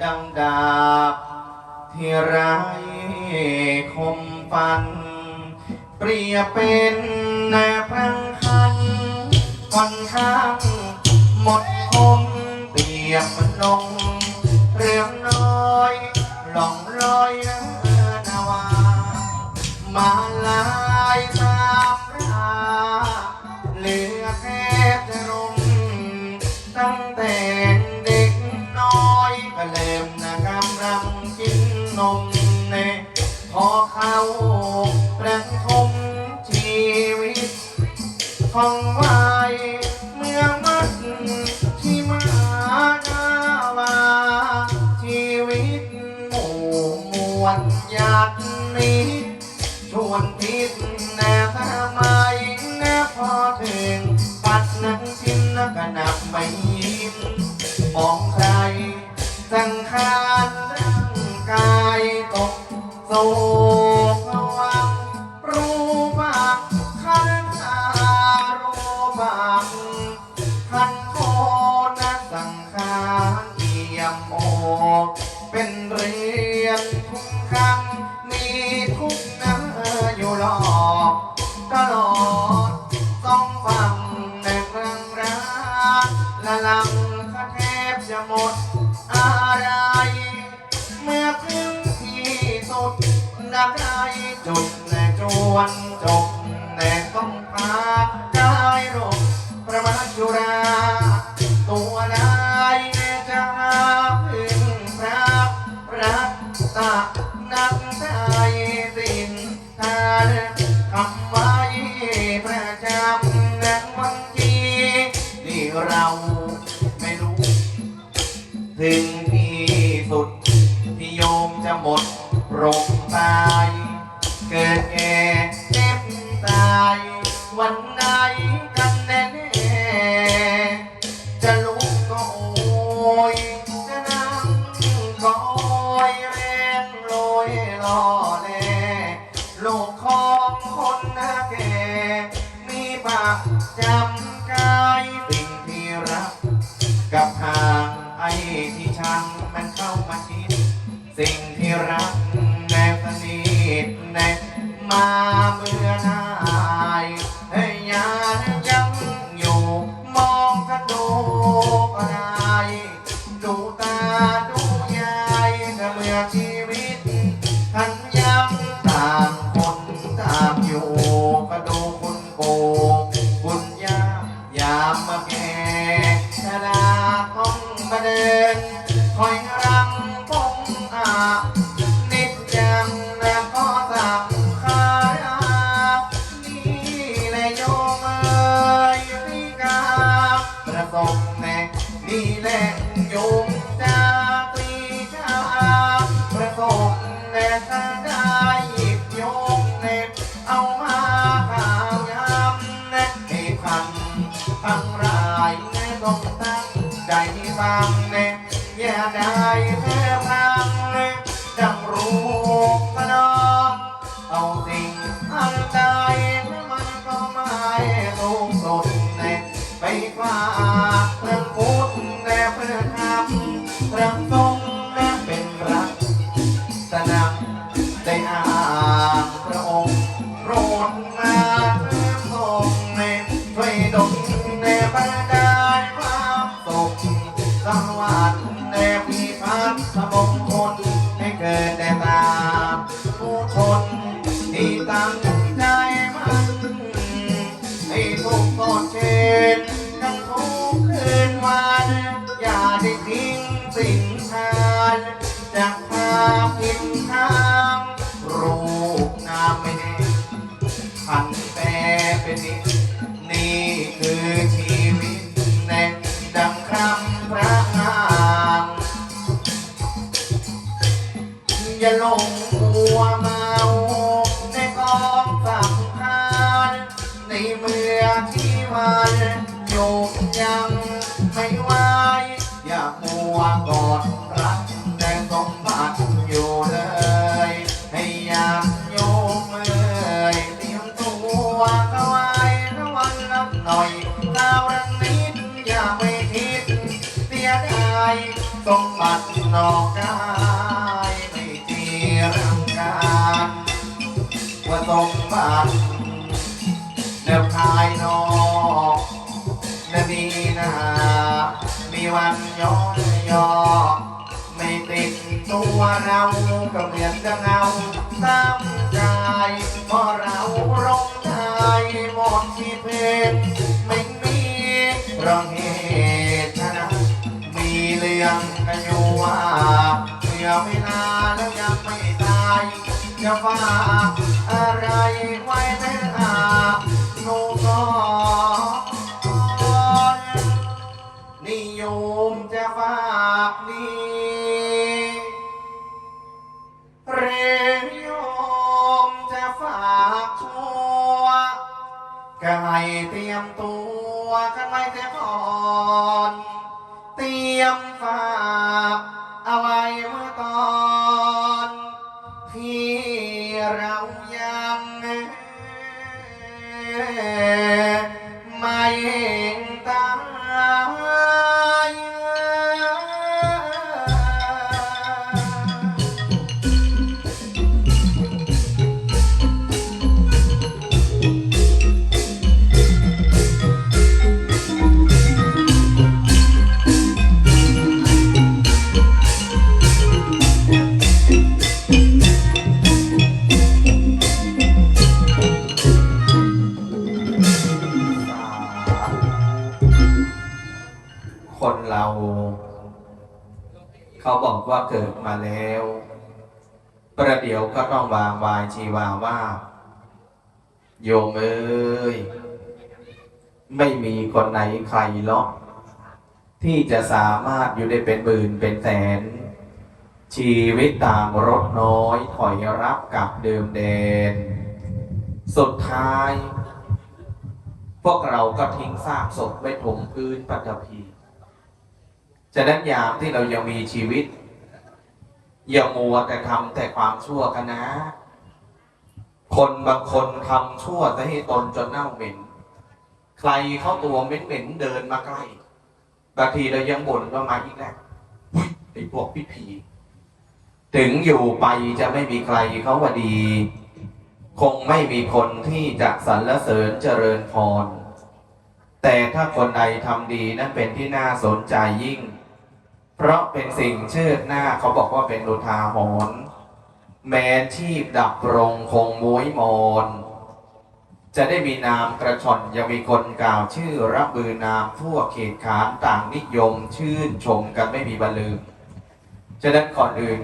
ดังดาบ ที่ไรคมฟัน เปรียบเป็นนพรังคันค่อนข้างหมดคมเปรียบมันลง นมเนพอเข้าประทมชีวิตฟังไว้เมื่อมัดที่มาหน้าวาชีวิตหมู่มวลญาตินิดชวนพิษแน่ทำไมแน่พอถึงปัดนังชินนักนับไม่ยิ้มมองใครสังขาร กภวังค์รู้บ้างขันตารู้บ้างขันโคนัสังขารเอี่ยมโอกเป็นเรียนทุกคำมี และจวนจบ แต่ต้องพากายรบประมาทจุรา ตัวใดจะหาพึ่งพระรักตะนักใจสินทานคำไว้ประจำและวันที่ที่เราไม่รู้ ถึงที่สุดที่โยมจะหมดโรค ฟังเนี่ยได้ อย่าหลงมัวเมาในกองสังขารในเมื่อที่วันโยมยังไม่ไหวอย่ามัวกอดรักแต่สมบัติอยู่เลย ให้อยากโยมเอ่ยเตรียมตัวเข้าไว้ระวังนับหน่อยดาวรังนิดอย่าไปคิดเสียดายสมบัตินอก ตัวเราก็เหมือนจะเงาตามกายเพราะเราลงไห้หมดที่เพลงไม่มีเรื่องเหตุนะมีเรื่องกันอยู่ว่าเมื่อเวลาแล้วยังไม่ตายจะฝาอะไรไว้ ว่าเกิดมาแล้ว ประเดี๋ยวก็ต้องวางวายชีวาว่า โยมเอ้ย ไม่มีคนไหนใครหรอกที่จะสามารถอยู่ได้เป็นหมื่นเป็นแสน ชีวิตต่างรถน้อยถอยรับกับเดิมเดน สุดท้าย พวกเราก็ทิ้งซากศพไว้ถมพื้นปัตภีฉะนั้นยามที่เรายังมีชีวิต อย่ามัวแต่ทำแต่ความชั่วกันนะ คนบางคนทำชั่วจะให้ตนจนเน่าเหม็น ใครเข้าตัวเหม็นๆเดินมาใกล้ บางทีเรายังบ่นว่ามาอีกแล้วไอ้พวกพี่ผีถึงอยู่ไปจะไม่มีใครเขาว่าดี คงไม่มีคนที่จะสรรเสริญเจริญพร แต่ถ้าคนใดทำดีนั้นเป็นที่น่าสนใจยิ่ง เพราะเป็นสิ่งเชิดหน้าเขาบอกว่าเป็นอุทาหอนแม้ชีพดับรงคงม้วยมอนจะได้มีนามกระชอนยังมีคนกล่าวชื่อรับบือนามทั่วเขตขานต่างนิยมชื่นชมกันไม่มีบรรลือฉะนั้นก่อนอื่น